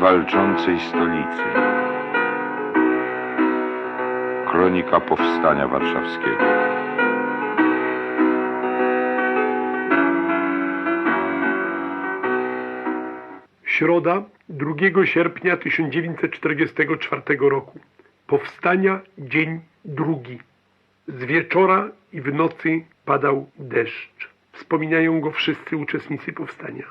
walczącej stolicy. Kronika Powstania Warszawskiego. Środa 2 sierpnia 1944 roku. Powstania dzień drugi. Z wieczora i w nocy padał deszcz. Wspominają go wszyscy uczestnicy powstania.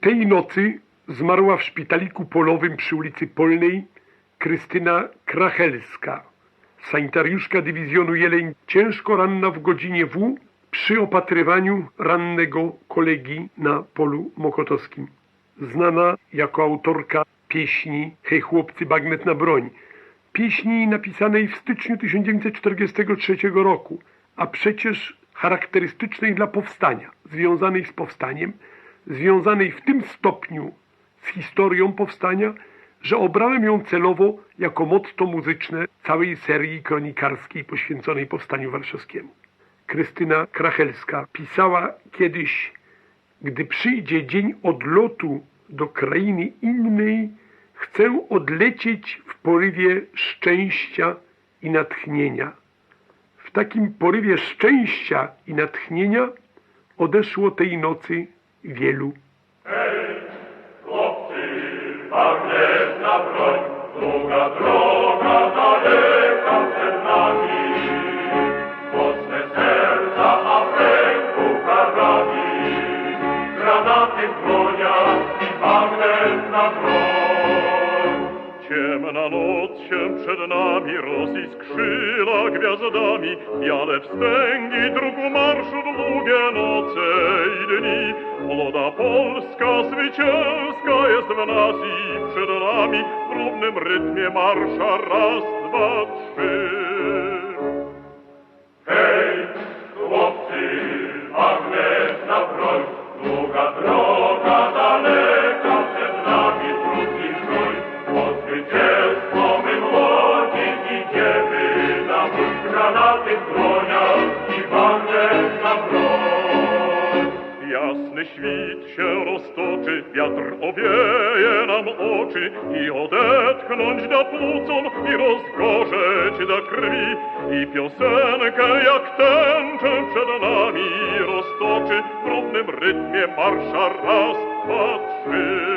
Tej nocy zmarła w szpitaliku polowym przy ulicy Polnej Krystyna Krachelska, sanitariuszka dywizjonu Jeleń, ciężko ranna w godzinie W przy opatrywaniu rannego kolegi na polu mokotowskim. Znana jako autorka pieśni Hej chłopcy, bagnet na broń. Pieśni napisanej w styczniu 1943 roku, a przecież charakterystycznej dla powstania, związanej z powstaniem, związanej w tym stopniu z historią powstania, że obrałem ją celowo jako motto muzyczne całej serii kronikarskiej poświęconej Powstaniu Warszawskiemu. Krystyna Krachelska pisała kiedyś, gdy przyjdzie dzień odlotu do krainy innej, chcę odlecieć w porywie szczęścia i natchnienia. W takim porywie szczęścia i natchnienia odeszło tej nocy wielu. Ciemna noc się przed nami roziskrzyla gwiazdami, białe wstęgi dróg marszu długie noce i dni. Młoda Polska zwycięska jest w nas i przed nami w równym rytmie marsza raz, dwa, trzy. Wiatr owieje nam oczy i odetchnąć da płucom i rozgorzeć da krwi i piosenkę jak tęczę przed nami roztoczy w równym rytmie marsza raz, dwa, trzy.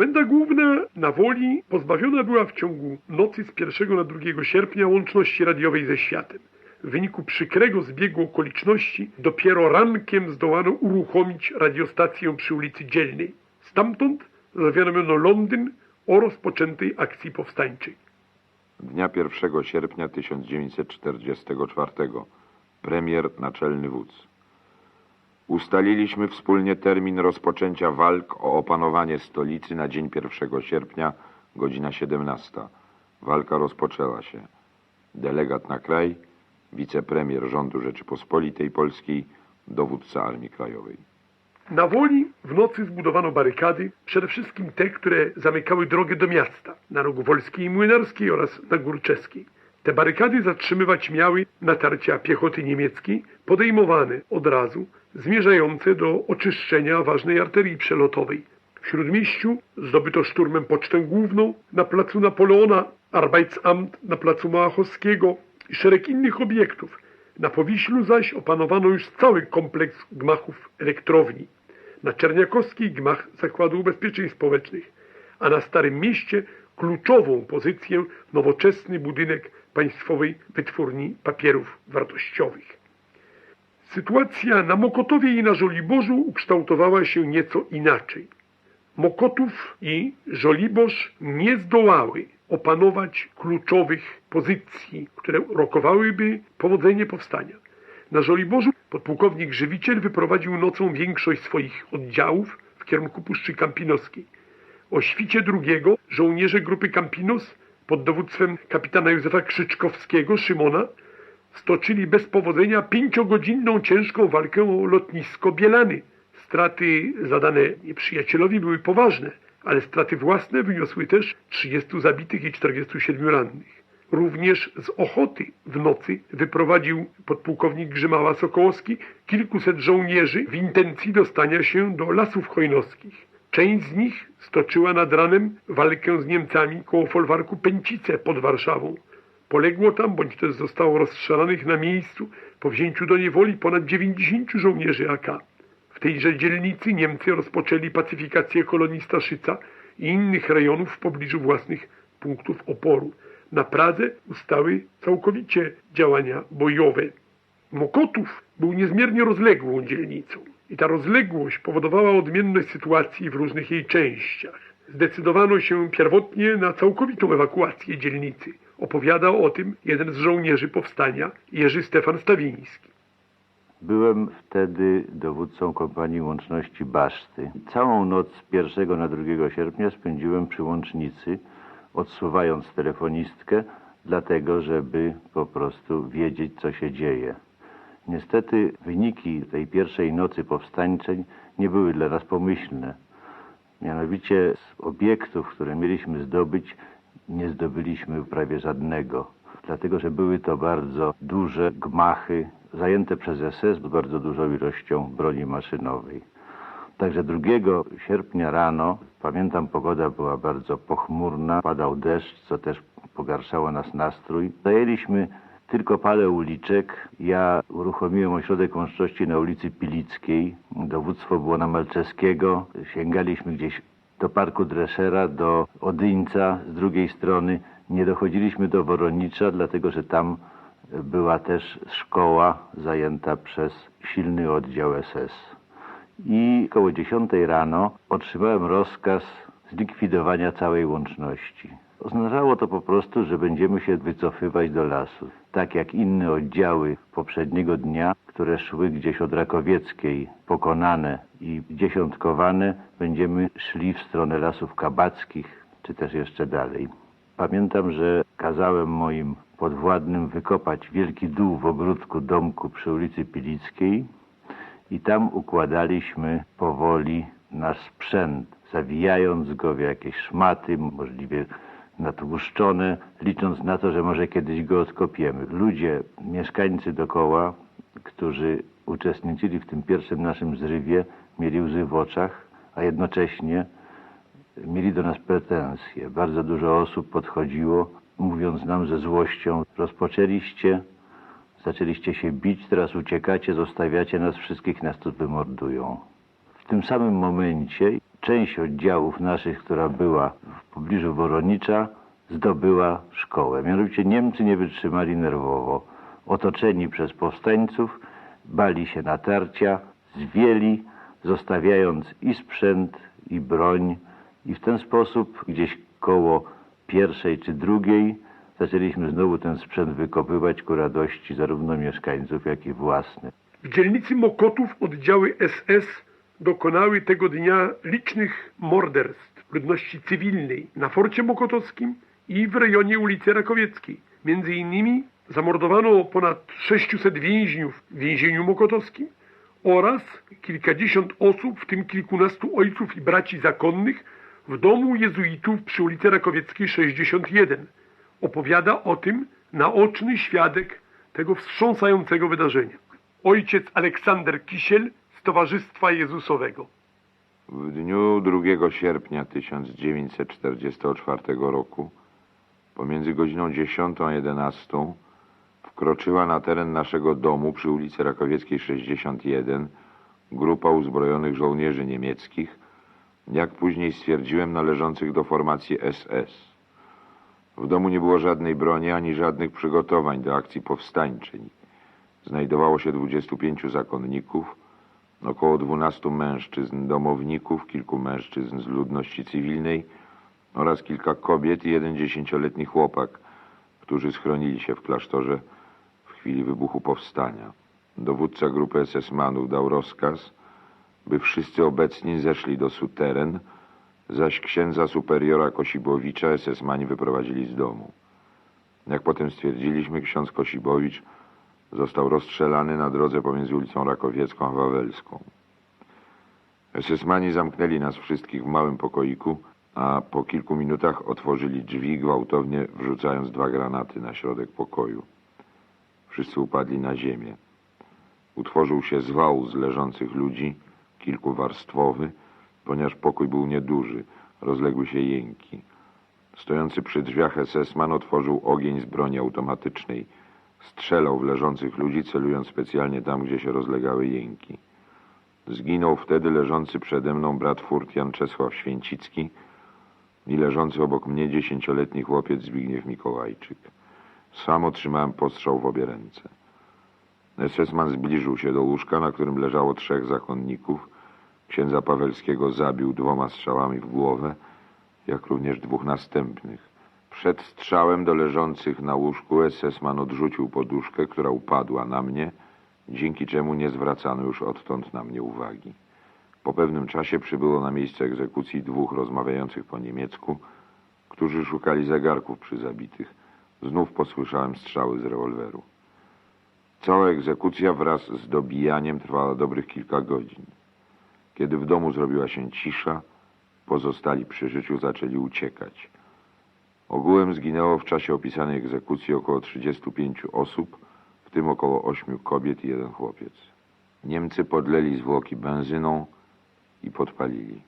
Komenda główna na Woli pozbawiona była w ciągu nocy z 1 na 2 sierpnia łączności radiowej ze światem. W wyniku przykrego zbiegu okoliczności dopiero rankiem zdołano uruchomić radiostację przy ulicy Dzielnej. Stamtąd zawiadomiono Londyn o rozpoczętej akcji powstańczej. Dnia 1 sierpnia 1944. Premier naczelny wódz. Ustaliliśmy wspólnie termin rozpoczęcia walk o opanowanie stolicy na dzień 1 sierpnia, godzina 17. Walka rozpoczęła się. Delegat na kraj, wicepremier rządu Rzeczypospolitej Polskiej, dowódca Armii Krajowej. Na Woli w nocy zbudowano barykady, przede wszystkim te, które zamykały drogę do miasta, na rogu Wolskiej i Młynarskiej oraz na Górczeskiej. Te barykady zatrzymywać miały natarcia piechoty niemieckiej, podejmowane od razu, zmierzające do oczyszczenia ważnej arterii przelotowej. W Śródmieściu zdobyto szturmem pocztę główną, na placu Napoleona, Arbeitsamt na placu Małachowskiego i szereg innych obiektów. Na Powiślu zaś opanowano już cały kompleks gmachów elektrowni. Na Czerniakowskiej gmach Zakładu Ubezpieczeń Społecznych, a na Starym Mieście kluczową pozycję nowoczesny budynek Państwowej Wytwórni Papierów Wartościowych. Sytuacja na Mokotowie i na Żoliborzu ukształtowała się nieco inaczej. Mokotów i Żoliborz nie zdołały opanować kluczowych pozycji, które rokowałyby powodzenie powstania. Na Żoliborzu podpułkownik Żywiciel wyprowadził nocą większość swoich oddziałów kierunku Puszczy Kampinoskiej. O świcie drugiego żołnierze grupy Campinos pod dowództwem kapitana Józefa Krzyczkowskiego, Szymona, stoczyli bez powodzenia pięciogodzinną ciężką walkę o lotnisko Bielany. Straty zadane nieprzyjacielowi były poważne, ale straty własne wyniosły też 30 zabitych i 47 rannych. Również z Ochoty w nocy wyprowadził podpułkownik Grzymała Sokołowski kilkuset żołnierzy w intencji dostania się do lasów chojnowskich. Część z nich stoczyła nad ranem walkę z Niemcami koło folwarku Pęcice pod Warszawą. Poległo tam, bądź też zostało rozstrzelanych na miejscu po wzięciu do niewoli ponad 90 żołnierzy AK. W tejże dzielnicy Niemcy rozpoczęli pacyfikację kolonii Staszyca i innych rejonów w pobliżu własnych punktów oporu. Na Pradze ustały całkowicie działania bojowe. Mokotów był niezmiernie rozległą dzielnicą i ta rozległość powodowała odmienność sytuacji w różnych jej częściach. Zdecydowano się pierwotnie na całkowitą ewakuację dzielnicy. Opowiadał o tym jeden z żołnierzy powstania, Jerzy Stefan Stawiński. Byłem wtedy dowódcą kompanii łączności Baszty. Całą noc z 1 na 2 sierpnia spędziłem przy łącznicy, odsuwając telefonistkę, dlatego żeby po prostu wiedzieć, co się dzieje. Niestety wyniki tej pierwszej nocy powstańczej nie były dla nas pomyślne. Mianowicie z obiektów, które mieliśmy zdobyć, nie zdobyliśmy prawie żadnego. Dlatego, że były to bardzo duże gmachy zajęte przez SS z bardzo dużą ilością broni maszynowej. Także 2 sierpnia rano, pamiętam, pogoda była bardzo pochmurna, padał deszcz, co też pogarszało nas nastrój. Zajęliśmy tylko parę uliczek. Ja uruchomiłem ośrodek łączności na ulicy Pilickiej. Dowództwo było na Malczewskiego. Sięgaliśmy gdzieś do Parku Dreszera, do Odyńca z drugiej strony. Nie dochodziliśmy do Woronicza, dlatego że tam była też szkoła zajęta przez silny oddział SS. I koło 10 rano otrzymałem rozkaz zlikwidowania całej łączności. Oznaczało to po prostu, że będziemy się wycofywać do lasu. Tak jak inne oddziały poprzedniego dnia, które szły gdzieś od Rakowieckiej, pokonane i dziesiątkowane, będziemy szli w stronę lasów kabackich, czy też jeszcze dalej. Pamiętam, że kazałem moim podwładnym wykopać wielki dół w ogródku domku przy ulicy Pilickiej i tam układaliśmy powoli nasz sprzęt, zawijając go w jakieś szmaty, możliwie natłuszczone, licząc na to, że może kiedyś go odkopiemy. Ludzie, mieszkańcy dokoła, którzy uczestniczyli w tym pierwszym naszym zrywie, mieli łzy w oczach, a jednocześnie mieli do nas pretensje. Bardzo dużo osób podchodziło, mówiąc nam ze złością, rozpoczęliście, zaczęliście się bić, teraz uciekacie, zostawiacie nas wszystkich, nas tu wymordują. W tym samym momencie część oddziałów naszych, która była w pobliżu Woronicza, zdobyła szkołę. Mianowicie Niemcy nie wytrzymali nerwowo. Otoczeni przez powstańców, bali się natarcia, zwieli, zostawiając i sprzęt, i broń. I w ten sposób gdzieś koło pierwszej czy drugiej zaczęliśmy znowu ten sprzęt wykopywać ku radości zarówno mieszkańców, jak i własnych. W dzielnicy Mokotów oddziały SS dokonały tego dnia licznych morderstw ludności cywilnej na Forcie Mokotowskim i w rejonie ulicy Rakowieckiej. Między innymi zamordowano ponad 600 więźniów w więzieniu mokotowskim oraz kilkadziesiąt osób, w tym kilkunastu ojców i braci zakonnych w domu jezuitów przy ulicy Rakowieckiej 61. Opowiada o tym naoczny świadek tego wstrząsającego wydarzenia. Ojciec Aleksander Kisiel z Towarzystwa Jezusowego. W dniu 2 sierpnia 1944 roku, pomiędzy godziną 10 a 11, wkroczyła na teren naszego domu przy ulicy Rakowieckiej 61 grupa uzbrojonych żołnierzy niemieckich, jak później stwierdziłem, należących do formacji SS. W domu nie było żadnej broni ani żadnych przygotowań do akcji powstańczej. Znajdowało się 25 zakonników, około 12 mężczyzn domowników, kilku mężczyzn z ludności cywilnej oraz kilka kobiet i jeden dziesięcioletni chłopak, którzy schronili się w klasztorze chwili wybuchu powstania. Dowódca grupy SS-manów dał rozkaz, by wszyscy obecni zeszli do suteren, zaś księdza superiora Kosibowicza SS-mani wyprowadzili z domu. Jak potem stwierdziliśmy, ksiądz Kosibowicz został rozstrzelany na drodze pomiędzy ulicą Rakowiecką a Wawelską. SS-mani zamknęli nas wszystkich w małym pokoiku, a po kilku minutach otworzyli drzwi, gwałtownie wrzucając dwa granaty na środek pokoju. Wszyscy upadli na ziemię. Utworzył się zwał z leżących ludzi, kilkuwarstwowy, ponieważ pokój był nieduży, rozległy się jęki. Stojący przy drzwiach SS-man otworzył ogień z broni automatycznej. Strzelał w leżących ludzi, celując specjalnie tam, gdzie się rozlegały jęki. Zginął wtedy leżący przede mną brat furtian Czesław Święcicki i leżący obok mnie dziesięcioletni chłopiec Zbigniew Mikołajczyk. Sam otrzymałem postrzał w obie ręce. SS-man zbliżył się do łóżka, na którym leżało trzech zakonników. Księdza Pawelskiego zabił dwoma strzałami w głowę, jak również dwóch następnych. Przed strzałem do leżących na łóżku SS-man odrzucił poduszkę, która upadła na mnie, dzięki czemu nie zwracano już odtąd na mnie uwagi. Po pewnym czasie przybyło na miejsce egzekucji dwóch rozmawiających po niemiecku, którzy szukali zegarków przy zabitych. Znów posłyszałem strzały z rewolweru. Cała egzekucja wraz z dobijaniem trwała dobrych kilka godzin. Kiedy w domu zrobiła się cisza, pozostali przy życiu zaczęli uciekać. Ogółem zginęło w czasie opisanej egzekucji około 35 osób, w tym około 8 kobiet i jeden chłopiec. Niemcy podleli zwłoki benzyną i podpalili.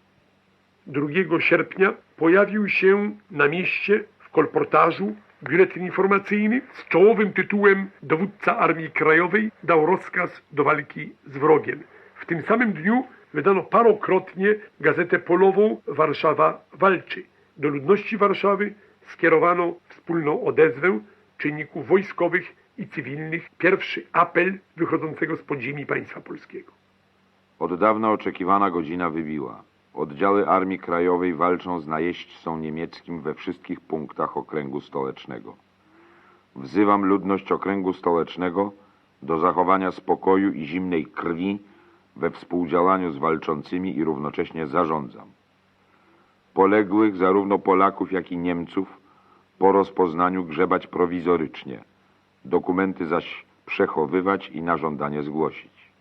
2 sierpnia pojawił się na mieście w kolportażu biuletyn informacyjny z czołowym tytułem Dowódca Armii Krajowej dał rozkaz do walki z wrogiem. W tym samym dniu wydano parokrotnie gazetę polową Warszawa walczy. Do ludności Warszawy skierowano wspólną odezwę czynników wojskowych i cywilnych. Pierwszy apel wychodzącego z podziemi państwa polskiego. Od dawna oczekiwana godzina wybiła. Oddziały Armii Krajowej walczą z najeźdźcą niemieckim we wszystkich punktach okręgu stołecznego. Wzywam ludność okręgu stołecznego do zachowania spokoju i zimnej krwi we współdziałaniu z walczącymi i równocześnie zarządzam. Poległych zarówno Polaków, jak i Niemców po rozpoznaniu grzebać prowizorycznie, dokumenty zaś przechowywać i na żądanie zgłosić.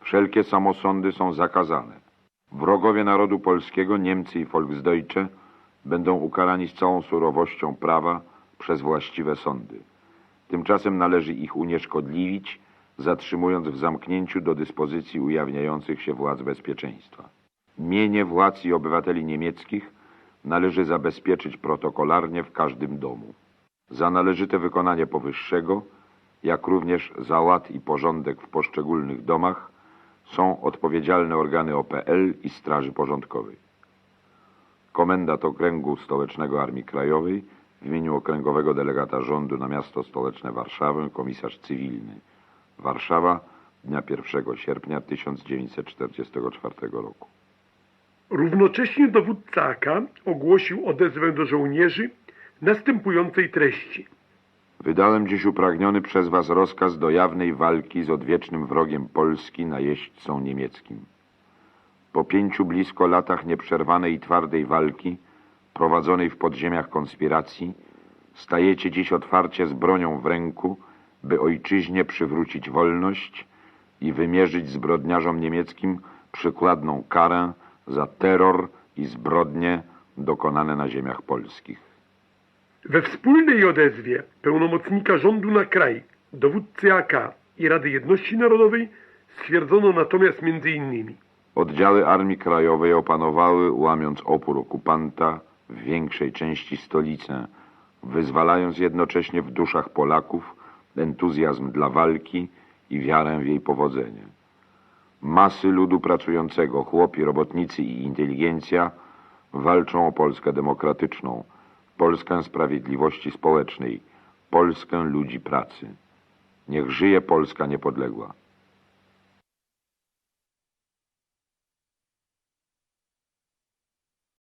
Wszelkie samosądy są zakazane. Wrogowie narodu polskiego, Niemcy i Volksdeutsche, będą ukarani z całą surowością prawa przez właściwe sądy. Tymczasem należy ich unieszkodliwić, zatrzymując w zamknięciu do dyspozycji ujawniających się władz bezpieczeństwa. Mienie władz i obywateli niemieckich należy zabezpieczyć protokolarnie w każdym domu. Za należyte wykonanie powyższego, jak również za ład i porządek w poszczególnych domach, są odpowiedzialne organy OPL i Straży Porządkowej. Komendant Okręgu Stołecznego Armii Krajowej w imieniu Okręgowego Delegata Rządu na Miasto Stołeczne Warszawę, komisarz cywilny. Warszawa, dnia 1 sierpnia 1944 roku. Równocześnie dowódca AK ogłosił odezwę do żołnierzy następującej treści. Wydałem dziś upragniony przez was rozkaz do jawnej walki z odwiecznym wrogiem Polski, najeźdźcą niemieckim. Po pięciu blisko latach nieprzerwanej i twardej walki, prowadzonej w podziemiach konspiracji, stajecie dziś otwarcie z bronią w ręku, by ojczyźnie przywrócić wolność i wymierzyć zbrodniarzom niemieckim przykładną karę za terror i zbrodnie dokonane na ziemiach polskich. We wspólnej odezwie pełnomocnika rządu na kraj, dowódcy AK i Rady Jedności Narodowej stwierdzono natomiast innymi Oddziały Armii Krajowej opanowały, łamiąc opór okupanta, w większej części stolicę, wyzwalając jednocześnie w duszach Polaków entuzjazm dla walki i wiarę w jej powodzenie. Masy ludu pracującego, chłopi, robotnicy i inteligencja walczą o Polskę demokratyczną, Polskę sprawiedliwości społecznej, Polskę ludzi pracy. Niech żyje Polska niepodległa.